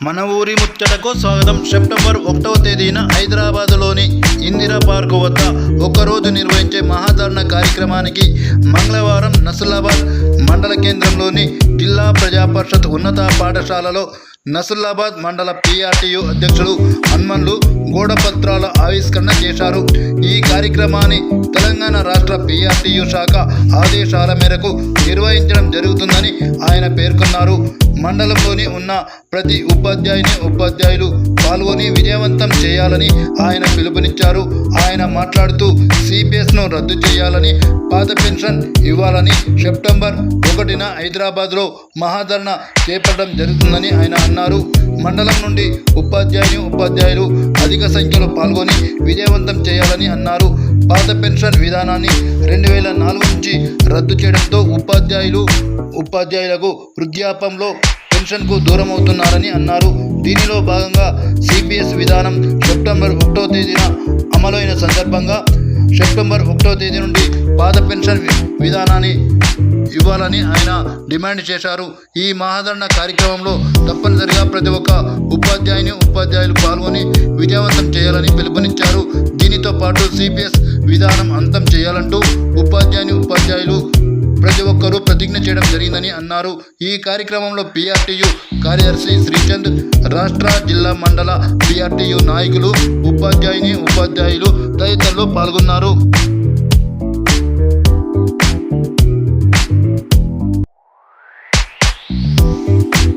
మన ఊరి ముచ్చటకు స్వాగతం. సెప్టెంబర్ ఒకటవ తేదీన హైదరాబాదులోని ఇందిరా పార్క్ వద్ద ఒకరోజు నిర్వహించే మహాధరణ కార్యక్రమానికి మంగళవారం నసులాబాద్ మండల కేంద్రంలోని జిల్లా ప్రజా పరిషత్ ఉన్నత పాఠశాలలో నసులాబాద్ మండల పిఆర్టీయు అధ్యక్షులు హన్మన్లు గోడపత్రాల ఆవిష్కరణ చేశారు. ఈ కార్యక్రమాన్ని తెలంగాణ రాష్ట్ర పిఆర్టీయు శాఖ ఆదేశాల మేరకు నిర్వహించడం జరుగుతుందని ఆయన పేర్కొన్నారు. మండలంలోని ఉన్న ప్రతి ఉపాధ్యాయుని ఉపాధ్యాయులు పాల్గొని విజయవంతం చేయాలని ఆయన పిలుపునిచ్చారు. ఆయన మాట్లాడుతూ సిపిఎస్ను రద్దు చేయాలని పాత పెన్షన్ ఇవ్వాలని సెప్టెంబర్ ఒకటిన హైదరాబాద్లో మహాధరణ చేపట్టడం జరుగుతుందని ఆయన అన్నారు. మండలం నుండి ఉపాధ్యాయుని ఉపాధ్యాయులు అధిక సంఖ్యలో పాల్గొని విజయవంతం చేయాలని అన్నారు. పాత పెన్షన్ విధానాన్ని రెండు వేల నాలుగు నుంచి రద్దు చేయడంతో ఉపాధ్యాయులు ఉపాధ్యాయులకు వృద్ధాపంలో పెన్షన్కు దూరం అవుతున్నారని అన్నారు. దీనిలో భాగంగా సిపిఎస్ విధానం సెప్టెంబర్ ఒకటో తేదీన అమలైన సందర్భంగా సెప్టెంబర్ ఒకటో తేదీ నుండి పాత పెన్షన్ విధానాన్ని ఇవ్వాలని ఆయన డిమాండ్ చేశారు. ఈ మహాధరణ కార్యక్రమంలో తప్పనిసరిగా ప్రతి ఒక్క ఉపాధ్యాయుని ఉపాధ్యాయులు పాల్గొని విజయవంతం చేయాలని పిలుపునిచ్చారు. దీనితో పాటు సిపిఎస్ విధానం అంతం చేయాలంటూ ఉపాధ్యాయుని ఉపాధ్యాయులు ప్రతి ఒక్కరూ ప్రతిజ్ఞ చేయడం జరిగిందని అన్నారు. ఈ కార్యక్రమంలో పిఆర్టీయు కార్యదర్శి శ్రీచంద్ రాష్ట్ర జిల్లా మండల పిఆర్టీయు నాయకులు ఉపాధ్యాయుని ఉపాధ్యాయులు తదితరులు పాల్గొన్నారు.